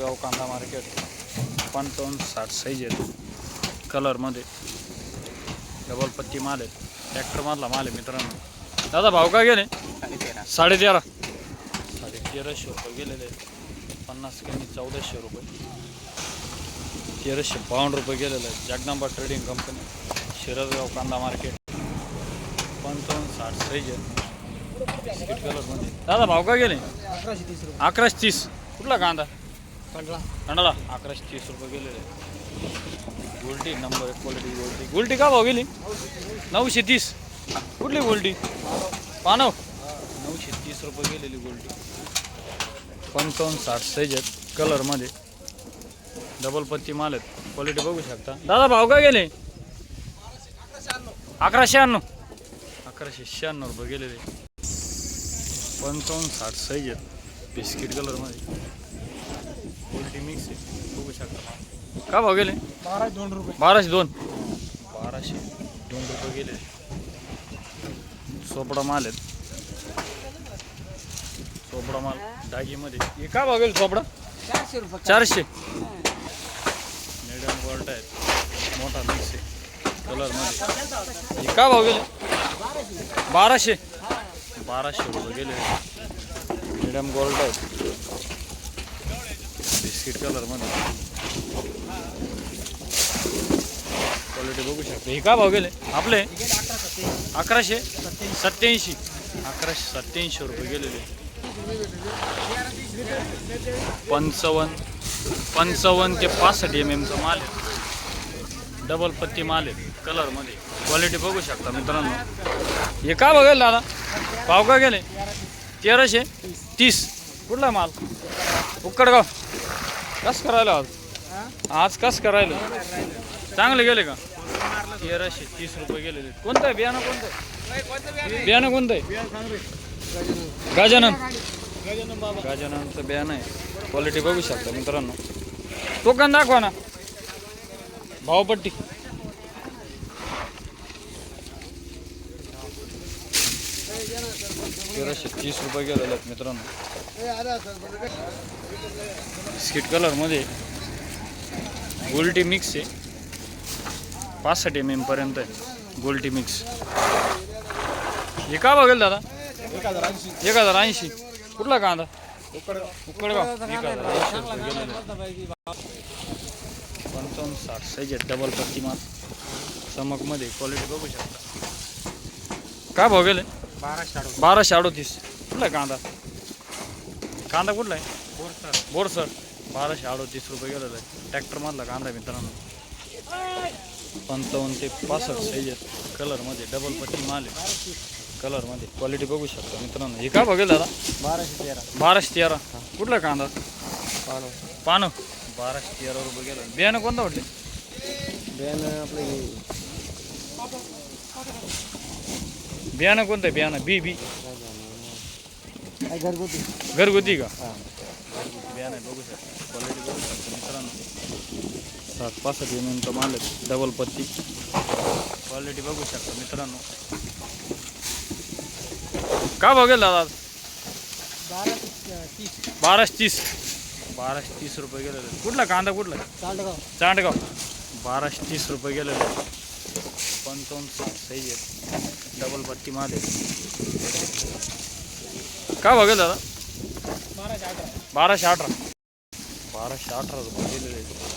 शिरगाव कांदा मार्केट पंचावन्न साठ साईज आहेत. कलरमध्ये डबल पत्ती माल आहेत ट्रॅक्टरमधला माल आहे मित्रांनो. दादा भाव काय गेले? साडे तेरा साडे तेराशे रुपये गेलेले आहेत. पन्नास कमी चौदाशे रुपये. तेराशे बावन्न रुपये गेलेले आहेत. जगदंबा ट्रेडिंग कंपनी शिरगाव कांदा मार्केट पंचावन्न साठ साईज आहे कलरमध्ये दादा भाव काय गेले? अकराशे तीस रुपये. अकराशे तीस. कुठला कांदा? कन्नडा अकराशे तीस रुपये गेलेले. गोल्टी नंबर एक क्वालिटी गोल्टी गोल्टी का भाव गेली? नऊशे तीस. कुठली गोल्टी पानव. नऊशे तीस रुपये गेलेली गोल्टी पंचावन्न साठ साईज आहेत कलरमध्ये डबल पत्ती माल आहेत. क्वालिटी बघू शकता. दादा भाव काय गेले? अकराशे शहाण्णव. अकराशे शहाण्णव रुपये गेलेले. पंचावन्न साठ साईज आहेत. बिस्किट कलरमध्ये मिक्स आहे. बघू शकता का भाव गेले? बारा दोन रुपये. बाराशे दोन. बाराशे दोन रुपये गेले. सोपडा माल आहेत. सोपडा माल डागीमध्ये हे का भाव गेले सोपडा? चारशे रुपये. चारशे. मिडियम क्वालिटी आहेत. मोठा मिक्स आहे. कलरमध्ये हे का भाव गेले? बाराशे. बाराशे रुपये गेले. मिडियम क्वालिटी आहेत. बिस्किट कलरमध्ये क्वालिटी बघू शकतो. हे का भाव गेले? आपले? अकराशे? सत्याऐंशी. अकराशे सत्याऐंशी रुपये गेलेले. पंचावन्न पंचावन्न ते पासष्ट एम एमचा माल आहे. डबल पत्ती माल आहे कलरमध्ये क्वालिटी बघू शकता मित्रांनो. हे का बघेल दादा? भाव का गेले? तेराशे तीस. कुठला माल? उक्कडगाव. कस करायला आज? आज कस करायला? चांगले गेले का? तेराशे तीस रुपये गेलेले. कोणतं? आहे बियाणं? कोणतं आहे? बियाणं कोणतं आहे. गजानन. गजाननचं बियाणं आहे. क्वालिटी बघू शकता मित्रांनो. तो पण दाखवा ना. भावपट्टी. तेराशे तीस रुपये गेलेले आहेत मित्रांनो स्किट कलरमध्ये गोल्टी मिक्स आहे. पासष्ट एम एम पर्यंत आहे. गोल्टी मिक्स हे का बघेल दादा? एक हजार ऐंशी. कुठला कांदा? उकडगाव. पंचावन्न साठ. साईज आहेत. डबल प्रतिमा चमकमध्ये. क्वालिटी बघू शकता. काय भाव गेले बाराशे अडवून बाराशे अडोतीस कुठला आहे कांदा? कांदा कुठला आहे? बोरसर. बाराशे अडोतीस रुपये गेलेला आहे ट्रॅक्टरमधला कांदा मित्रांनो. पंचावन्न ते पासष्ट साईज आहेत. कलरमध्ये डबल पट्टी माल आहे. कलरमध्ये क्वालिटी बघू शकता मित्रांनो. हे का बघेल दादा? बाराशे तेरा. बाराशे तेरा. कुठला कांदा? पानो. पानं. बाराशे तेरा रुपये गेलं बियाणं कोणतं वाटले? बेन आपले बियाणं कोणतं आहे? बियाणं. बी बी. काय घरगुती घरगुती का? हां. घरगुती बियाणं आहे बघू शकता. क्वालिटी बघू शकता मित्रांनो. सात पासष्ट एम एमचा माल आहे. डबल पत्ती. क्वालिटी बघू शकता मित्रांनो. का बघेल दादा? बाराशे तीस. बाराशे तीस बाराशे तीस रुपये गेलेले. कुठला कांदा कुठला चालतं चांडगाव. बाराशे तीस रुपये गेलेले. पंचावन्न साठ साईज आहे. डबल पत्ती माल आहे. का बघेल दादा? बाराशे अठरा. बाराशे अठरा. रुपये.